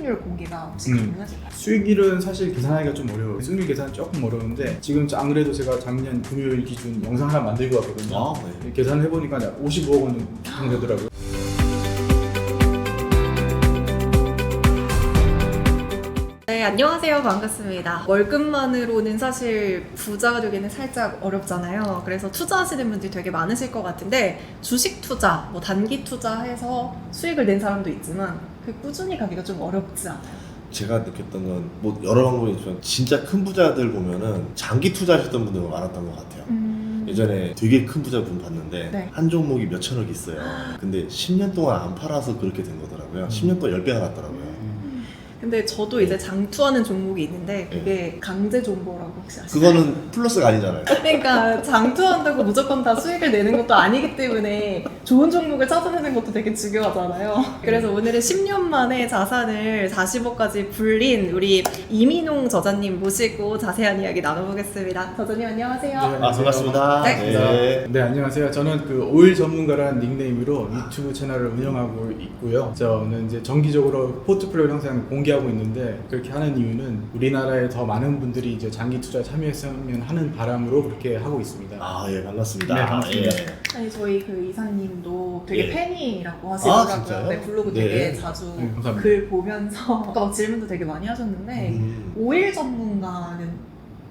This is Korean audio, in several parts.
수익률 공개가 혹시 음. 가능하실까요? 수익률은 사실 계산하기가 좀 어려워요. 승률 계산 조금 어려운데 지금 안 그래도 제가 작년 금요일 기준 영상 하나 만들고 왔거든요. 아, 네. 계산을 해보니까 약 55억 원 정도 되더라고요. 안녕하세요. 반갑습니다. 월급만으로는 사실 부자가 되기는 살짝 어렵잖아요. 그래서 투자하시는 분들이 되게 많으실 것 같은데 주식 투자, 뭐 단기 투자해서 수익을 낸 사람도 있지만 그 꾸준히 가기가 좀 어렵지 않아요? 제가 느꼈던 건 뭐 여러 방법이 있지만 진짜 큰 부자들 보면은 장기 투자하셨던 분들 많았던 것 같아요. 음... 예전에 되게 큰 부자분 봤는데 네. 한 종목이 몇 천억 있어요. 근데 10년 동안 안 팔아서 그렇게 된 거더라고요. 10년 동안 10배가 났더라고요. 근데 저도 이제 장투하는 종목이 있는데 네. 그게 강제 존버라고 혹시 아시나요? 그거는 플러스가 아니잖아요. 그러니까 장투한다고 무조건 다 수익을 내는 것도 아니기 때문에 좋은 종목을 찾아내는 것도 되게 중요하잖아요. 그래서 오늘은 10년 만에 자산을 40억까지 불린 우리 이민홍 저자님 모시고 자세한 이야기 나눠보겠습니다. 저자님 안녕하세요. 네. 아, 반갑습니다. 네. 네. 네 안녕하세요. 저는 그 오일 전문가라는 닉네임으로 유튜브 채널을 운영하고 있고요. 저는 이제 정기적으로 포트폴리오 형상 공개 하고 있는데 그렇게 하는 이유는 우리나라에 더 많은 분들이 이제 장기 투자 참여했으면 하는 바람으로 그렇게 하고 있습니다. 아, 예, 반갑습니다. 네, 반갑습니다. 예. 아니 저희 그 이사님도 되게 예. 팬이라고 아, 하시더라고요. 진짜요? 네, 블로그 네. 되게 자주 네, 감사합니다. 글 보면서 아까 막 질문도 되게 많이 하셨는데 음. 오일 전문가는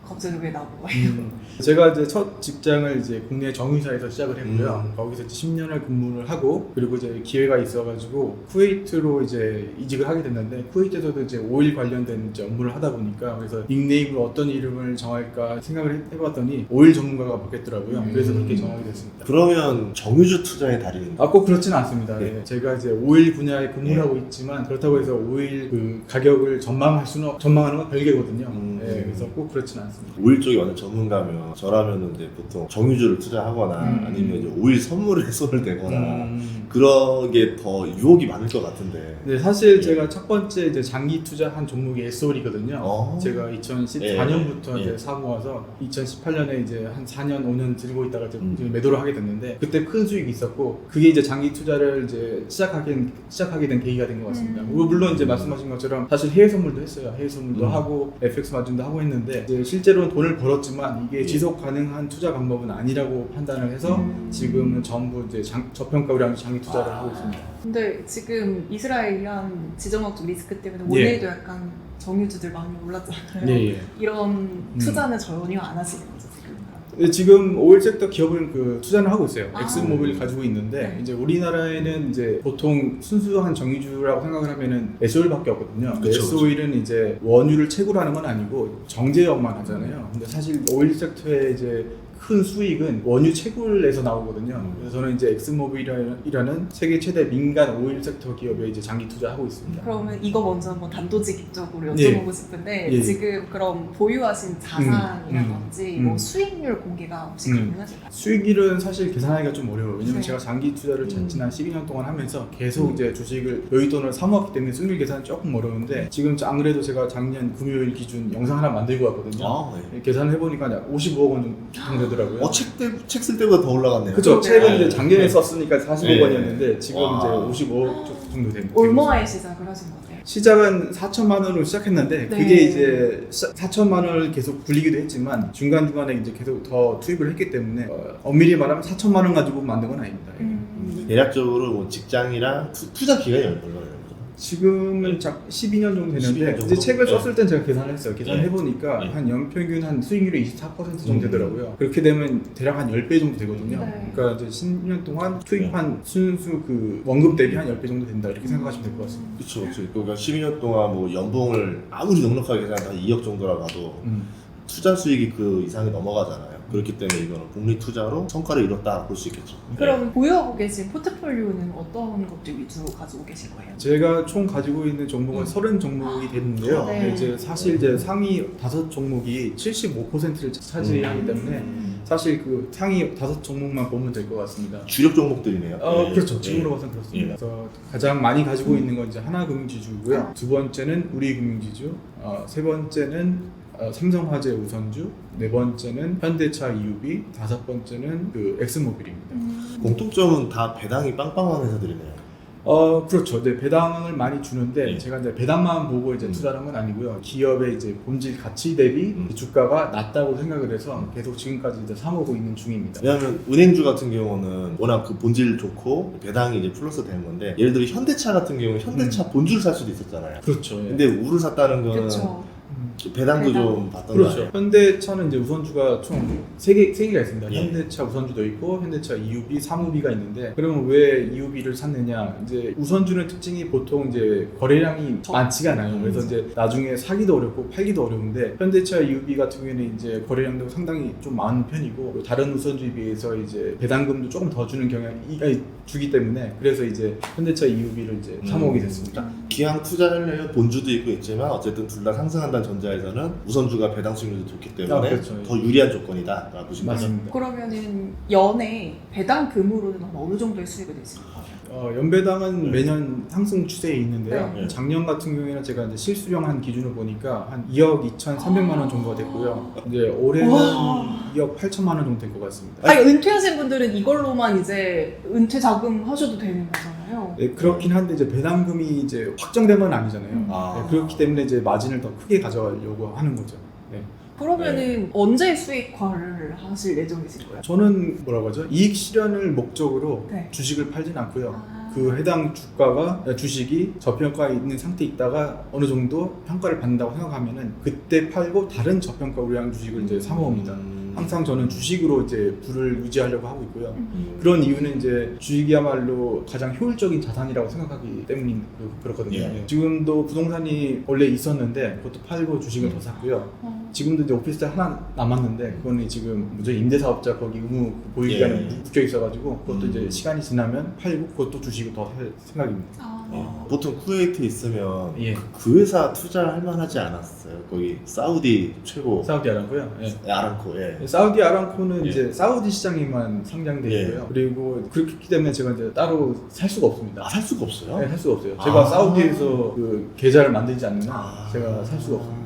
갑자기 왜 나온 거예요? 음, 제가 이제 첫 직장을 이제 국내 정유사에서 시작을 했고요. 음. 거기서 이제 10년을 근무를 하고 그리고 이제 기회가 있어가지고 쿠웨이트로 이제 이직을 하게 됐는데 쿠웨이트에서도 이제 오일 관련된 이제 업무를 하다 보니까 그래서 닉네임으로 어떤 이름을 정할까 생각을 해- 해봤더니 오일 전문가가 맞겠더라고요. 음. 그래서 그렇게 정하게 됐습니다. 그러면 정유주 투자의 달인인가요? 아, 꼭 그렇지는 않습니다. 네. 예, 제가 이제 오일 분야에 근무를 네. 하고 있지만 그렇다고 해서 오일 그 가격을 전망할 수는 없- 전망하는 건 별개거든요. 음. 예, 그래서 꼭 그렇지는 않습니다. 오일 쪽이 완전 전문가면 저라면 이제 보통 정유주를 투자하거나 음. 아니면 이제 오일 선물에 손을 대거나 음. 그런 게더 유혹이 많을 것 같은데. 네, 사실 예. 제가 첫 번째 이제 장기 투자한 종목이 SOL이거든요. 어. 제가 2014년부터 예. 이제 사고 와서 2018년에 이제 한 4년, 5년 들고 있다가 이제 음. 매도를 하게 됐는데 그때 큰 수익이 있었고 그게 이제 장기 투자를 이제 시작하게 시작하게 된 계기가 된 것 같습니다. 음. 그리고 물론 이제 말씀하신 것처럼 사실 해외 선물도 했어요. 해외 선물도 음. 하고 FX 마진도 하고 했는데 이제 실제로는 돈을 벌었지만 이게 예. 지속 가능한 투자 방법은 아니라고 판단을 해서 음. 지금은 전부 이제 장, 저평가율 장기 투자를 하고 있습니다. 근데 지금 이스라엘 이란 지정학적 리스크 때문에 예. 원래도 약간 정유주들 많이 올랐잖아요. 예, 예. 이런 투자는 전혀 안 하시는 거죠 지금? 네, 지금 오일 섹터 기업은 그 투자를 하고 있어요. 아. 엑스모빌 가지고 있는데 네. 이제 우리나라에는 이제 보통 순수한 정유주라고 생각을 하면은 에스오일밖에 없거든요. 에스오일은 이제 원유를 채굴 하는 건 아니고 정제업만 하잖아요. 근데 사실 오일 섹터의 이제 큰 수익은 원유 채굴에서 나오거든요. 음. 그래서 저는 이제 엑스모빌이라는 세계 최대 민간 오일 섹터 기업에 이제 장기 투자하고 있습니다. 그러면 이거 먼저 한번 단도직입적으로 예. 여쭤보고 싶은데 예. 지금 그럼 보유하신 자산이라든지 음, 음. 뭐 수익률 공개가 혹시 음. 가능하실까요? 수익률은 사실 계산하기가 좀 어려워요. 왜냐면 네. 제가 장기 투자를 음. 지난 12년 동안 하면서 계속 음. 이제 주식을 여윳돈을 사모았기 때문에 수익률 계산은 조금 어려운데 지금 안 그래도 제가 작년 금요일 기준 영상 하나 만들고 왔거든요. 아, 네. 계산을 해보니까 약 55억 원 정도 되더라고요. 어, 책, 때, 책 쓸 때보다 더 올라갔네요. 그쵸. 그러게요. 책은 이제 네. 작년에 네. 썼으니까 45억 네. 원이었는데 지금 와. 이제 55억 정도 됩니다. 얼마에 시작을 하신 거세요? 시작은 4천만 원으로 시작했는데 네. 그게 이제 4천만 원을 계속 굴리기도 했지만 중간 중간에 이제 계속 더 투입을 했기 때문에 어, 엄밀히 말하면 4천만 원 가지고 만든 건 아닙니다. 예. 음. 대략적으로 뭐 직장이랑 투, 투자 기간이 얼마예요? 지금은 작 12년 정도 12년 되는데 정도? 이제 책을 네. 썼을 땐 제가 계산을 했어요. 계산을 네. 해보니까 네. 한 연평균 한 수익률이 24% 정도 음. 되더라고요. 그렇게 되면 대략 한 10배 정도 되거든요. 네. 그러니까 이제 10년 동안 투입한 순수 그 원금 대비 한 10배 정도 된다 이렇게 생각하시면 될 것 같습니다. 그쵸, 그쵸. 그러니까 12년 동안 뭐 연봉을 아무리 넉넉하게 계산해도 한 2억 정도라고 하도 음. 투자 수익이 그 이상이 넘어가잖아요. 그렇기 때문에 이거는 복리 투자로 성과를 이뤘다 볼 수 있겠죠. 그럼 보유하고 계신 포트폴리오는 어떤 것들 위주로 가지고 계신 거예요? 제가 총 가지고 있는 종목은 음. 30 종목이 되는데요. 네. 근데 이제 사실 이제 상위 5 종목이 75%를 차지하기 때문에 음. 사실 그 상위 5 종목만 보면 될 것 같습니다. 주력 종목들이네요. 어, 예. 그렇죠. 예. 지금으로 봐서는 그렇습니다. 예. 그래서 가장 많이 가지고 있는 건 이제 하나금융지주고요. 두 번째는 우리금융지주, 어, 세 번째는 어, 삼성화재 우선주, 네 번째는 현대차 EUB, 다섯 번째는 그 엑스모빌입니다. 음. 공통점은 다 배당이 빵빵한 회사들이네요. 어 그렇죠. 네, 배당을 많이 주는데 예. 제가 이제 배당만 보고 이제 음. 투자하는 건 아니고요. 기업의 이제 본질 가치 대비 음. 주가가 낮다고 생각을 해서 계속 지금까지 이제 사모고 있는 중입니다. 왜냐하면 은행주 같은 경우는 워낙 그 본질 좋고 배당이 이제 플러스 되는 건데 예를 들어 현대차 같은 경우는 현대차 본주를 살 수도 있었잖아요. 그렇죠. 예. 근데 우를 샀다는 거는 그렇죠. 음, 배당도 배당. 좀 받던 거 그렇죠. 아니에요? 현대차는 이제 우선주가 총세 개, 세 개가 있습니다. 예. 현대차 우선주도 있고, 현대차 EUB, 3호비가 있는데, 그러면 왜 EUB를 샀느냐? 이제 우선주는 특징이 보통 이제 거래량이 적- 많지가 않아요. 음. 그래서 이제 나중에 사기도 어렵고 팔기도 어려운데, 현대차 EUB 같은 경우에는 이제 거래량도 상당히 좀 많은 편이고, 또 다른 우선주에 비해서 이제 배당금도 조금 더 주는 경향이 아니, 주기 때문에, 그래서 이제 현대차 EUB를 이제 음. 사모으게 됐습니다. 기왕 투자 하려면 본주도 있고 있지만 어쨌든 둘 다 상승한다는 전제 에서는 우선주가 배당 수익률도 좋기 때문에 아, 그렇죠. 더 유리한 조건이다. 라고 보시면. 맞습니다. 그러면은 연에 배당금으로는 어느 정도의 수익을 내시는 거예요? 어, 연배당은 네. 매년 상승 추세에 있는데요. 네. 작년 같은 경우에는 제가 이제 실수령 한 기준을 보니까 한 2억 2,300만 원 정도가 됐고요. 이제 올해는 와. 2억 8천만 원 정도 될것 같습니다. 아니 은퇴하신 분들은 이걸로만 이제 은퇴 자금 하셔도 되는 거잖아요. 네, 그렇긴 한데 이제 배당금이 이제 확정된 건 아니잖아요. 음. 아. 네, 그렇기 때문에 이제 마진을 더 크게 가져가려고 하는 거죠. 네. 그러면은 언제 수익화를 하실 예정이신 거예요? 저는 뭐라고 하죠? 이익 실현을 목적으로 네. 주식을 팔진 않고요. 아. 그 해당 주가가 주식이 저평가에 있는 상태에 있다가 어느 정도 평가를 받는다고 생각하면은 그때 팔고 다른 저평가 우량 주식을 이제 사 모읍니다. 음. 항상 저는 주식으로 이제 부를 유지하려고 하고 있고요. 음. 그런 이유는 이제 주식이야말로 가장 효율적인 자산이라고 생각하기 때문인 그- 그렇거든요. 예. 예. 지금도 부동산이 원래 있었는데 그것도 팔고 주식을 더 샀고요. 어. 지금도 이제 오피스텔 하나 남았는데 그거는 지금 뭐죠 임대사업자 거기 의무 보유기간에 예. 묶여 있어가지고 그것도 음. 이제 시간이 지나면 팔고 그것도 주식을 더 살 생각입니다. 아. 예. 보통 쿠웨이트 있으면 예. 그 회사 투자할 만하지 않았어요. 거기 사우디 최고 사우디아라고요. 예. 아람코. 예. 사우디 아람코는 예. 이제 사우디 시장에만 상장되어 예. 있고요. 그리고 그렇기 때문에 제가 이제 따로 살 수가 없습니다. 아, 살 수가 없어요? 네, 살 수가 없어요. 제가 아. 사우디에서 그 계좌를 만들지 않는 한 아. 제가 살 수가 없습니다.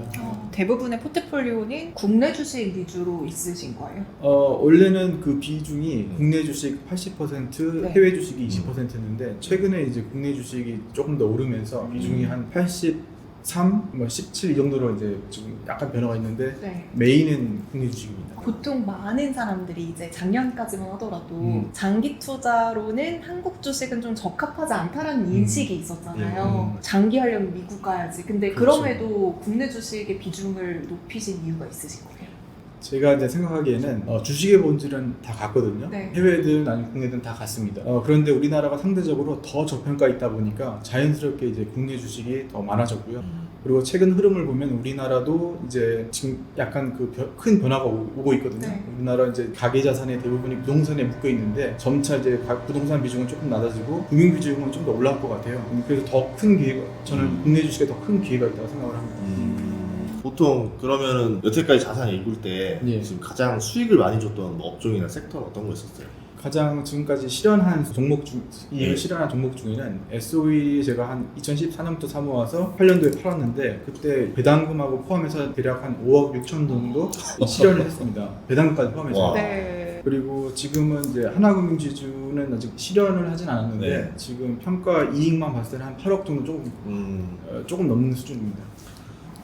어, 대부분의 포트폴리오는 국내 주식 위주로 있으신 거예요? 어, 원래는 그 비중이 국내 주식 80%, 네. 해외 주식이 20%였는데 최근에 이제 국내 주식이 조금 더 오르면서 비중이 음. 한 83, 뭐 17 이 정도로 이제 지금 약간 변화가 있는데 네. 메인은 국내 주식입니다. 보통 많은 사람들이 이제 작년까지만 하더라도 음. 장기 투자로는 한국 주식은 좀 적합하지 않다라는 음. 인식이 있었잖아요. 음. 장기 하려면 미국 가야지. 근데 그 그렇죠. 럼에도 국내 주식의 비중을 높이신 이유가 있으신 거예요? 제가 이제 생각하기에는 어, 주식의 본질은 다 같거든요. 네. 해외든 아니면 국내든 다 같습니다. 어, 그런데 우리나라가 상대적으로 더 저평가 있다 보니까 자연스럽게 이제 국내 주식이 더 많아졌고요. 그리고 최근 흐름을 보면 우리나라도 이제 지금 약간 그 큰 변화가 오- 오고 있거든요. 네. 우리나라 이제 가계 자산의 대부분이 부동산에 묶여 있는데 점차 이제 가- 부동산 비중은 조금 낮아지고 금융 비중은 좀 더 올라갈 것 같아요. 그래서 더 큰 기회가 저는 음. 국내 주식에 더 큰 기회가 있다고 생각을 합니다. 음, 보통 그러면은 여태까지 자산 읽을 때 예. 지금 가장 수익을 많이 줬던 뭐 업종이나 섹터는 어떤 거 있었어요? 가장 지금까지 실현한 종목 중 이익을 네. 실현한 종목 중에는 SOE 제가 한 2014년부터 사모아서 8년도에 팔았는데 그때 배당금하고 포함해서 대략 한 5억 6천 정도 실현을 했습니다. 배당금까지 포함해서. 와. 네. 그리고 지금은 이제 하나금융지주는 아직 실현을 하진 않았는데 네. 지금 평가 이익만 봤을 때 한 8억 정도 조금 음, 어, 조금 넘는 수준입니다.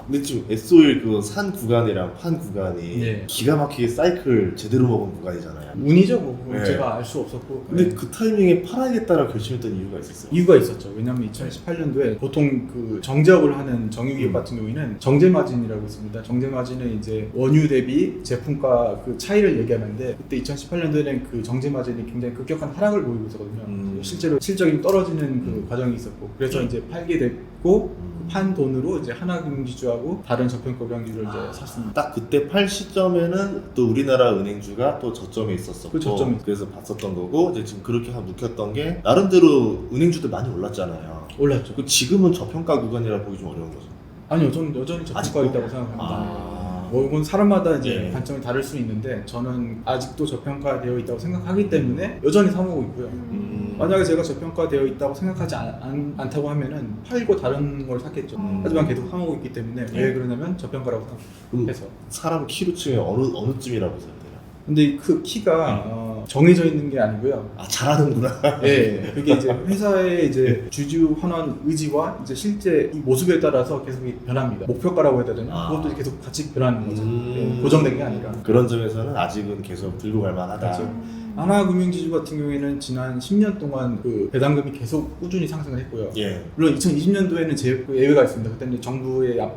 근데 지금 SO일 그산 구간이랑 판 구간이 네. 기가 막히게 사이클 제대로 먹은 구간이잖아요. 운이죠, 뭐 그건 네. 제가 알 수 없었고. 근데 네. 그 타이밍에 팔아야겠다라고 결심했던 이유가 있었어요. 이유가 있었죠. 왜냐하면 2018년도에 보통 그 정제업을 하는 정유기업 음. 같은 경우에는 정제 마진이라고 있습니다. 정제 마진은 이제 원유 대비 제품가 그 차이를 얘기하는데 그때 2018년도에는 그 정제 마진이 굉장히 급격한 하락을 보이고 있었거든요. 음. 실제로 실적이 떨어지는 그 음. 과정이 있었고 그래서 음. 이제 팔게 됐고 음. 판 돈으로 이제 하나금융지주하고 다른 저평가 우량주를 이제 아. 샀습니다. 딱 그때 팔 시점에는 또 우리나라 은행주가 또 저점에 있었었고 그 저점에 있- 그래서 봤었던 거고 이제 지금 그렇게 한 묵혔던 게 나름대로 은행주들 많이 올랐잖아요. 올랐죠. 그 지금은 저평가 구간이라 보기 좀 어려운 거죠. 아니요, 저는 여전히 저평가 아직도? 있다고 생각합니다. 아. 뭐 이건 사람마다 이제 예. 관점이 다를 수 있는데 저는 아직도 저평가되어 있다고 생각하기 때문에 여전히 사모고 있고요. 음. 만약에 제가 저평가되어 있다고 생각하지 않, 다고 하면은 팔고 다른 걸 샀겠죠. 음. 하지만 계속 사모고 있기 때문에 예. 왜 그러냐면 저평가라고 그럼 생각해서. 사람 키로 치면 어느 어느 쯤이라고 보세요? 돼요? 근데 그 키가 음. 어, 어, 정해져 있는 게 아니고요. 아 잘하는구나. 예, 그게 이제 회사의 이제 주주 환원 의지와 이제 실제 이 모습에 따라서 계속 이 변합니다. 목표가라고 해야 되나? 아. 그것도 계속 같이 변하는 거죠. 음. 예, 고정된 게 아니라. 그런 점에서는 아직은 계속 들고 갈 만하다. 그렇죠. 하나금융지주 같은 경우에는 지난 10년 동안 그 배당금이 계속 꾸준히 상승을 했고요. 예. 물론 2020년도에는 제, 그 예외가 있습니다. 그때 이제 정부의 압,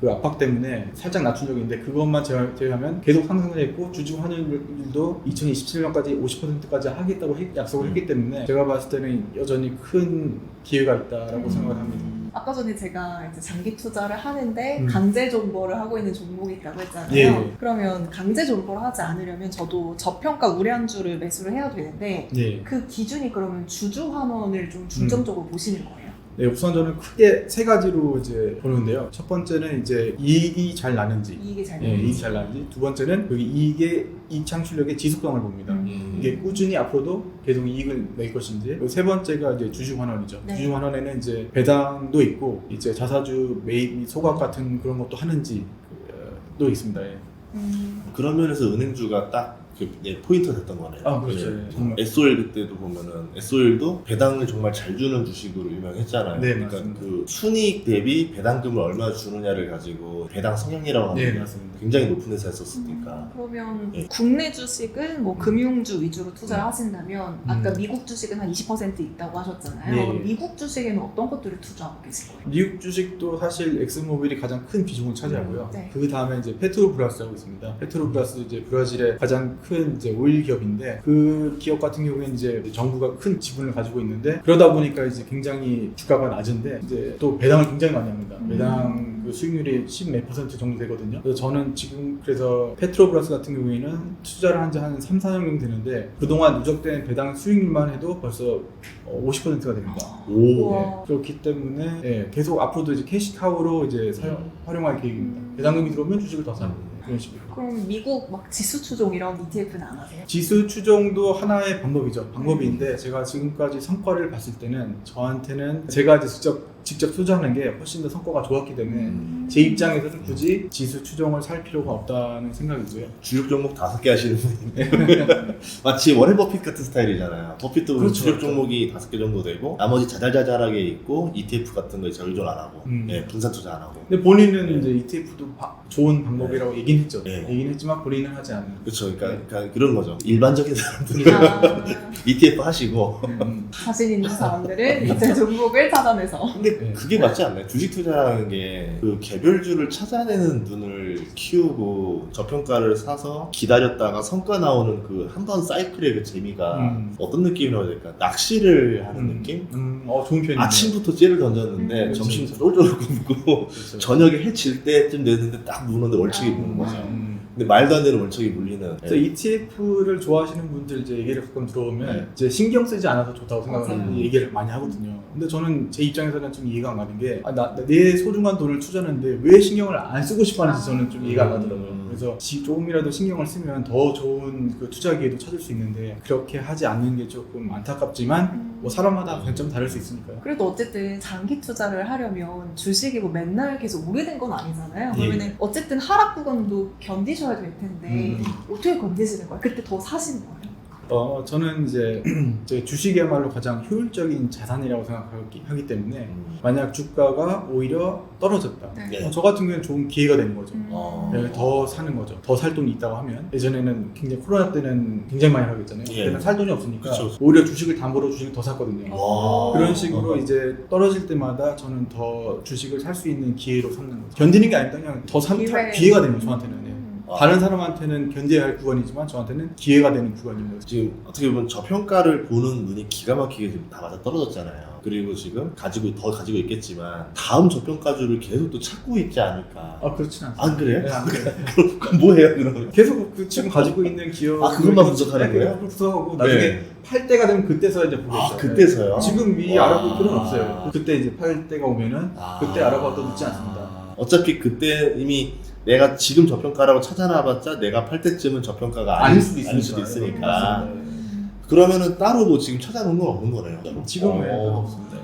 그 압박 때문에 살짝 낮춘 적이 있는데 그것만 제외- 제외하면 계속 상승을 했고 주주 환율도 2027년까지 50%까지 하겠다고 했- 약속을 했기 때문에 제가 봤을 때는 여전히 큰 기회가 있다라고 음. 생각을 합니다. 아까 전에 제가 이제 장기 투자를 하는데 음. 강제 존버를 하고 있는 종목이 있다고 했잖아요. 예, 예. 그러면 강제 존버를 하지 않으려면 저도 저평가 우량주를 매수를 해야 되는데 예. 그 기준이 그러면 주주 환원을 좀 중점적으로 보시는 거예요. 네, 우선 저는 크게 세 가지로 이제 보는데요. 첫 번째는 이제 이익이 잘 나는지, 이익이 잘 예, 나는지. 이익이 잘 나는지. 두 번째는 그 이익의 이익 창출력의 지속성을 봅니다. 음. 이게 꾸준히 앞으로도 계속 이익을 낼 것인지 그리고 세 번째가 이제 주주 환원이죠. 네. 주주 환원에는 이제 배당도 있고 이제 자사주 매입 및 소각 같은 그런 것도 하는지 어, 또 있습니다. 예. 음. 그런 면에서 은행주가 딱 그, 예, 포인트가 됐던 거네요. 아, 그렇죠. 예. 예, 정말. SOL 그때도 보면은 SOL도 배당을 정말 잘 주는 주식으로 유명했잖아요. 네, 그러니까 맞습니다. 그 순이익 대비 배당금을 얼마 주느냐를 가지고 배당 성향이라고 하는 네, 게 맞습니다. 굉장히 높은 회사였었으니까. 그러면 예. 국내 주식은 뭐 금융주 위주로 투자를 음. 하신다면 아까 음. 미국 주식은 한 20% 있다고 하셨잖아요. 그럼 미국 주식에는 어떤 것들을 투자하고 계신 거예요? 미국 주식도 사실 엑스모빌이 가장 큰 비중을 차지하고요. 네. 그 다음에 이제 페트로브라스라고 있습니다. 페트로브라스 이제 브라질의 가장 큰 이제 오일 기업인데 그 기업 같은 경우에는 이제 정부가 큰 지분을 가지고 있는데 그러다 보니까 이제 굉장히 주가가 낮은데 이제 또 배당을 굉장히 많이 합니다. 음. 배당 그 수익률이 10몇 퍼센트 정도 되거든요. 그래서 저는 지금 그래서 페트로브라스 같은 경우에는 투자를 한 지한 3, 4년 정도 되는데 그동안 누적된 배당 수익률만 해도 벌써 50%가 됩니다. 오. 네, 그렇기 때문에 예, 계속 앞으로도 이제 캐시카우로 이제 사용 음. 활용할 계획입니다. 음. 배당금이 들어오면 주식을 더 사는 음. 그런 식으로. 그럼 미국 막 지수 추종 이런 ETF는 안 하세요? 지수 추종도 하나의 방법이죠. 방법인데 제가 지금까지 성과를 봤을 때는 저한테는 제가 이제 직접 직접 투자하는 게 훨씬 더 성과가 좋았기 때문에 음. 제 입장에서는 굳이 지수 추종을 살 필요가 없다는 생각이고요. 주력 종목 다섯 개 하시는 분인데 마치 워렌 버핏 같은 스타일이잖아요. 버핏도 그렇죠, 주력 그렇죠. 종목이 다섯 개 정도 되고 나머지 자잘자잘하게 있고 ETF 같은 거에 잘 의존 안 하고 음. 예, 분산 투자 안 하고 근데 본인은 이제 ETF도 좋은 방법이라고 얘기는 했죠. 네. 얘기는 했지만 본인은 하지 않는. 그렇죠. 그러니까, 네. 그러니까 그런 거죠. 일반적인 사람들은 아, ETF 하시고 음. 자신 있는 사람들은 이제 종목을 찾아내서 근데 네. 그게 맞지 않나요? 주식 투자라는 게 그 개별주를 찾아내는 눈을 키우고 저평가를 사서 기다렸다가 성과 나오는 그 한 번 사이클의 그 재미가 음. 어떤 느낌이라고 해야 될까? 낚시를 하는 음. 느낌? 음, 어 좋은 표현이네요. 아침부터 찌를 던졌는데 음. 점심 그렇죠. 쫄쫄 굶고 그렇죠. 저녁에 해질 때쯤 됐는데 딱 무는데 월척이 아. 무는 거죠. 음. 근데 말도 안 되는 월척이 물리는. 그래서 ETF를 좋아하시는 분들 이제 얘기를 가끔 들어오면 네. 이제 신경 쓰지 않아서 좋다고 생각을 맞아요. 얘기를 많이 하거든요. 근데 저는 제 입장에서는 좀 이해가 안 가는 게, 아, 나, 내 소중한 돈을 투자하는데 왜 신경을 안 쓰고 싶어 하는지 저는 좀 이해가 안 가더라고요. 음. 그래서 지- 조금이라도 신경을 쓰면 더 좋은 그 투자 기회도 찾을 수 있는데 그렇게 하지 않는 게 조금 안타깝지만 뭐 사람마다 관점 다를 수 있으니까요. 그래도 어쨌든 장기 투자를 하려면 주식이 뭐 맨날 계속 오르는 건 아니잖아요. 예. 그러면 어쨌든 하락 구간도 견디셔 야 될 텐데 음. 어떻게 견디시는 거예요? 그때 더 사시는 거예요? 어, 저는 이제 제 주식이야말로 가장 효율적인 자산이라고 생각하기 하기 때문에 음. 만약 주가가 오히려 떨어졌다. 네. 어, 저 같은 경우는 좋은 기회가 되는 거죠. 음. 어. 네, 더 사는 거죠. 더 살 돈이 있다고 하면 예전에는 굉장히 코로나 때는 굉장히 많이 하겠잖아요. 예. 그때는 살 돈이 없으니까 그쵸. 오히려 주식을 담보로 주식을 더 샀거든요. 와. 그런 식으로 이제 떨어질 때마다 저는 더 주식을 살 수 있는 기회로 삼는 거죠. 견디는 게 아니라 그냥 더 산, 기회. 기회가 되는 거죠, 저한테는. 아. 다른 사람한테는 견뎌야 할 구간이지만 저한테는 기회가 되는 구간인 거죠. 지금 어떻게 보면 저평가를 보는 눈이 기가 막히게 지금 다 맞아 떨어졌잖아요. 그리고 지금 가지고 더 가지고 있겠지만 다음 저평가주를 계속 또 찾고 있지 않을까. 아 그렇진 않습니다. 안 그래요? 네, 안 그래요. 그럼 뭐해요 그러면? 계속 그 지금 가지고 있는 기업 아, 그것만 분석하는 거예요? 분석하고 나중에 네. 팔 때가 되면 그때서 이제 보겠죠. 아 그때서요? 지금 미리 와. 알아볼 필요는 없어요. 그때 이제 팔 때가 오면은 아. 그때 알아봐도 늦지 않습니다. 어차피 그때 이미 내가 지금 저평가라고 찾아놔봤자 내가 팔 때쯤은 저평가가 아닐 수도 아닐 있으니까. 수도 있으니까. 맞습니다. 음. 그러면은 따로 뭐 지금 찾아놓은 건 없는 거네요. 지금은 어. 별로 없습니다.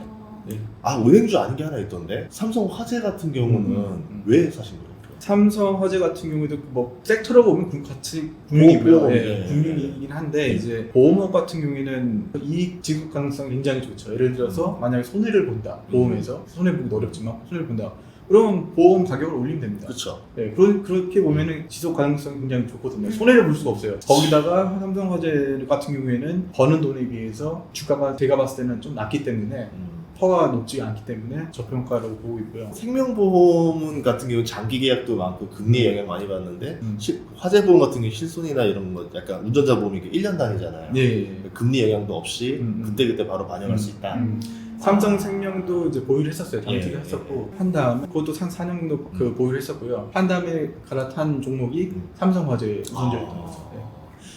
네. 아 은행주 아닌 게 하나 있던데 삼성 화재 같은 경우는 음, 음. 왜 사신 거예요? 삼성 화재 같은 경우에도 뭐 섹터로 보면 그 같이 국민이고요. 국민이고요. 네. 예, 국민이긴 한데 네. 이제 보험업 같은 경우에는 이익 지급 가능성 이 굉장히 좋죠. 예를 들어서 만약에 손해를 본다 보험에서 손해 보기 어렵지만 손해를 본다. 그러면 보험 가격을 올리면 됩니다. 그렇죠. 네, 그런 그렇게 보면은 지속 가능성이 굉장히 좋거든요. 손해를 볼 수가 없어요. 거기다가 삼성화재 같은 경우에는 버는 돈에 비해서 주가가 제가 봤을 때는 좀 낮기 때문에 퍼가 높지 않기 때문에 저평가라고 보고 있고요. 생명보험 같은 경우 장기 계약도 많고 금리 영향 많이 받는데 음. 실- 화재보험 같은 경우 실손이나 이런 거 약간 운전자 보험이 1년 단위잖아요. 예, 예. 금리 영향도 없이 음, 음. 그때그때 바로 반영할 수 있다. 음. 삼성 생명도 이제 보유를 했었어요. 단기를 예, 했었고 한 다음에 그것도 한 4년 정도 그 음. 보유를 했었고요. 한 다음에 갈아탄 종목이 음. 삼성화재 우선적이었던 아. 거죠. 예.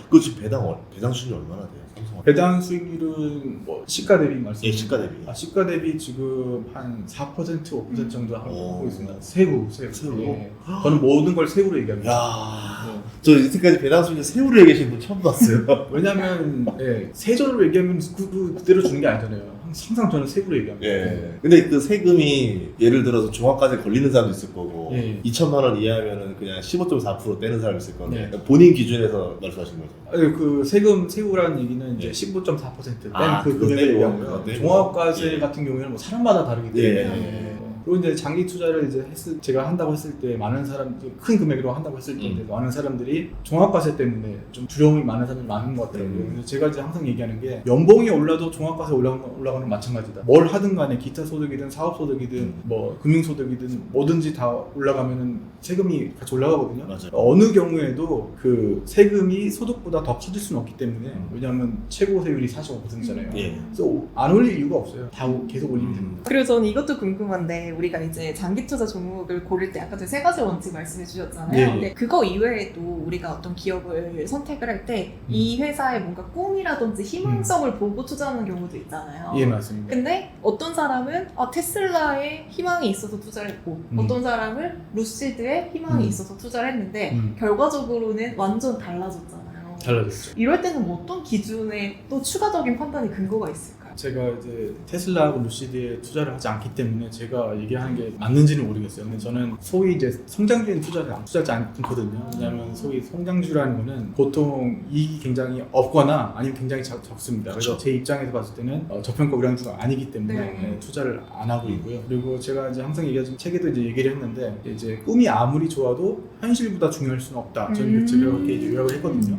그 지금 배당 얼- 배당 수준이 얼마나 돼요? 삼성. 배당 수익률은 뭐 시가 대비 말씀. 예, 시가 대비. 아, 시가 대비 지금 한 4% 5% 정도 하고 오. 있습니다. 세후, 세후. 세후? 예. 저는 모든 걸 세후로 얘기합니다. 야, 네. 저 이때까지 배당 수준이 세우로 얘기하신 분 처음 봤어요. 왜냐면 예, 세전으로 얘기하면 그, 그, 그대로 주는 게 아니잖아요. 항상 저는 세후로 얘기합니다. 예. 근데 그 세금이 예를 들어서 종합과세 걸리는 사람도 있을 거고 예. 2천만 원 이하면은 그냥 15.4% 떼는 사람이 있을 건데 예. 본인 기준에서 말씀하신 거죠. 아니, 그 세금 세후라는 얘기는 이제 예. 15.4%뺀 아, 그 금액을 얘기하고요. 떼고. 종합과세 예. 같은 경우에는 뭐 사람마다 다르기 때문에 예. 그리고 이제 장기 투자를 이제 했을 제가 한다고 했을 때 많은 사람 큰 금액으로 한다고 했을 때 음. 많은 사람들이 종합과세 때문에 좀 두려움이 많은 사람이 많은 것 같더라고요. 음. 그래서 제가 이제 항상 얘기하는 게 연봉이 올라도 종합과세 올라가는 마찬가지다. 뭘 하든 간에 기타 소득이든 사업 소득이든 음. 뭐 금융 소득이든 뭐든지 다 올라가면은 세금이 같이 올라가거든요. 맞아요. 어느 경우에도 그 세금이 소득보다 더 커질 수는 없기 때문에 음. 왜냐하면 최고 세율이 45%잖아요. 예. 그래서 안 올릴 이유가 없어요. 다 계속 올리면 음. 됩니다. 그리고 저는 이것도 궁금한데 우리가 이제 장기 투자 종목을 고를 때 아까 전에 세 가지 원칙 말씀해 주셨잖아요. 예, 예. 근데 그거 이외에도 우리가 어떤 기업을 선택을 할 때이 음. 회사의 뭔가 꿈이라든지 희망성을 보고 투자하는 경우도 있잖아요. 예 맞습니다. 근데 어떤 사람은 아, 테슬라에 희망이 있어서 투자를 했고 음. 어떤 사람은 루시드에 희망이 음. 있어서 투자를 했는데 음. 결과적으로는 완전 달라졌잖아요. 달라졌죠. 이럴 때는 뭐 어떤 기준에 또 추가적인 판단의 근거가 있을까요? 제가 이제 테슬라하고 루시드에 투자를 하지 않기 때문에 제가 얘기하는 게 맞는지는 모르겠어요. 근데 저는 소위 이제 성장주엔 투자를 안 투자하지 않거든요. 왜냐하면 소위 성장주라는 거는 보통 이익이 굉장히 없거나 아니면 굉장히 작, 적습니다. 그래서 그쵸. 제 입장에서 봤을 때는 어, 저평가 우량주가 아니기 때문에 네. 네, 투자를 안 하고 있고요. 그리고 제가 이제 항상 얘기하지만 책에도 이제 얘기를 했는데 이제 꿈이 아무리 좋아도 현실보다 중요할 수는 없다. 저는 음. 제가 그렇게 이제 요약을 했거든요.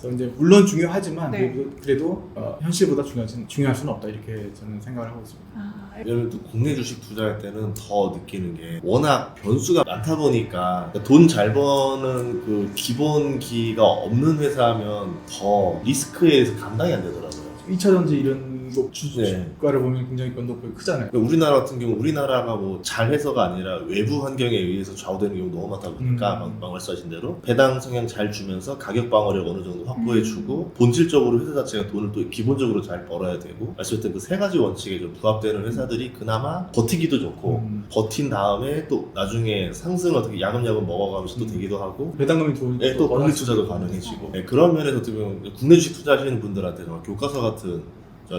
그래서 이제 물론 중요하지만 네. 그래도, 그래도 어, 현실보다 중요하진 중요할 수는 없다 이렇게 저는 생각을 하고 있습니다. 아, 왜냐면 또 국내 주식 투자할 때는 더 느끼는 게 워낙 변수가 많다 보니까 돈 잘 버는 그 기본기가 없는 회사면 더 리스크에서 감당이 안 되더라고요. 2차 전지 이런 거 주- 네. 주가를 보면 굉장히 변동폭이 크잖아요. 그러니까 우리나라 같은 경우 우리나라가 뭐 잘해서가 아니라 외부 환경에 의해서 좌우되는 경우 너무 많다 보니까 음. 막, 막 말씀하신 대로 배당 성향 잘 주면서 가격 방어력 어느 정도 음. 확보해주고 본질적으로 회사 자체가 돈을 또 기본적으로 잘 벌어야 되고 말씀하셨던 그 세 가지 원칙에 좀 부합되는 회사들이 그나마 버티기도 좋고 음. 버틴 다음에 또 나중에 상승을 어떻게 야금야금 먹어가면서 또 음. 되기도 하고 배당금이 좋으니까 예, 또 나아질 투자도. 가능해지고 예, 그런 면에서 어떻게 보면 국내 주식 투자하시는 분들한테 정말 교과서 같은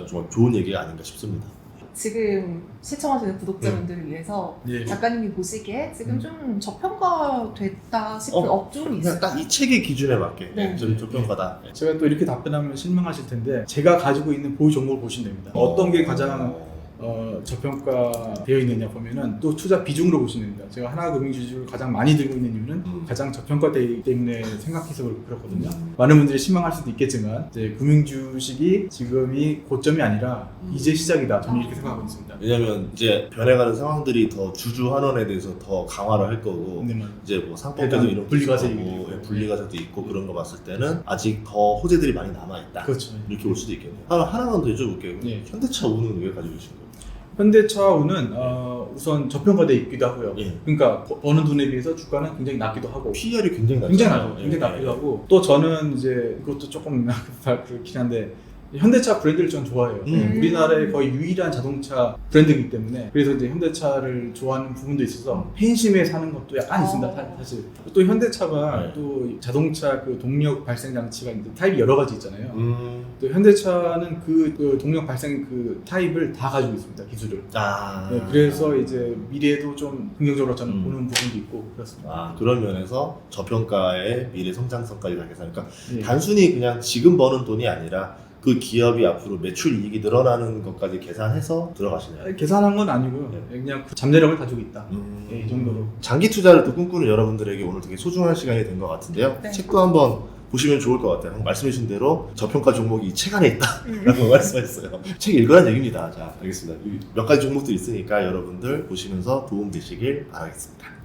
정말 좋은 얘기가 아닌가 싶습니다. 지금 시청하시는 구독자분들을 위해서 예. 작가님이 보시기에 지금 음. 좀 저평가됐다 싶은 어, 업종이 있어요. 딱이 책의 기준에 맞게 네. 좀 저평가다. 제가 또 이렇게 답변하면 실망하실 텐데 제가 가지고 있는 보유 종목을 보시면 됩니다. 어떤 게 가장 어, 저평가되어 있느냐 보면은 또 투자 비중으로 보시면 됩니다. 제가 하나금융주식을 가장 많이 들고 있는 이유는 음. 가장 저평가되기 때문에 생각해서 그렇- 그렇거든요. 많은 분들이 실망할 수도 있겠지만 이제 금융주식이 지금이 고점이 아니라 음. 이제 시작이다. 저는 이렇게 생각하고 있습니다. 왜냐면 이제 변해가는 상황들이 더 주주 환원에 대해서 더 강화를 할 거고 뭐 이제 뭐 배당, 이런 분리과세 고 있고. 분리과세도 있고 그런 거 봤을 때는 아직 더 호재들이 많이 남아 있다. 그렇죠. 이렇게 올 수도 있겠네요. 하나 하나만 더 여쭤볼게요. 예. 현대차 우는 왜 가지고 계신 거예요? 현대차우는 어, 우선 저평가되어 있기도 하고요. 예. 그러니까 버- 버는 돈에 비해서 주가는 굉장히 낮기도 하고 PR이 굉장히 낮잖아요. 굉장히 낮고 예, 굉장히 예. 낮기도 하고 또 저는 이제 그것도 조금 그렇긴 한데 현대차 브랜드를 전 좋아해요. 음. 우리나라의 거의 유일한 자동차 브랜드이기 때문에 그래서 이제 현대차를 좋아하는 부분도 있어서 팬심에 사는 것도 약간 어. 있습니다. 사- 사실 또 현대차가 네. 또 자동차 그 동력 발생 장치가 이제 타입이 여러 가지 있잖아요. 음. 또 현대차는 그, 그 동력 발생 그 타입을 다 가지고 있습니다. 기술을. 아. 네, 그래서 이제 미래도 좀 긍정적으로 저는 음. 보는 부분도 있고 그렇습니다. 아 그런 면에서 저평가의 미래 성장성까지 다 계산하니까 예. 단순히 그냥 지금 버는 돈이 아니라 그 기업이 앞으로 매출 이익이 늘어나는 것까지 계산해서 들어가시나요? 계산한 건 아니고요. 네. 그냥 그 잠재력을 가지고 있다. 음. 예, 이 정도로. 장기 투자를 또 꿈꾸는 여러분들에게 오늘 되게 소중한 시간이 된 것 같은데요. 네. 책도 한번 보시면 좋을 것 같아요. 말씀해주신 대로 저평가 종목이 이 책 안에 음. 있다라고 말씀하셨어요. 책 읽으란 얘기입니다. 자, 알겠습니다. 몇 가지 종목도 있으니까 여러분들 보시면서 도움 되시길 바라겠습니다.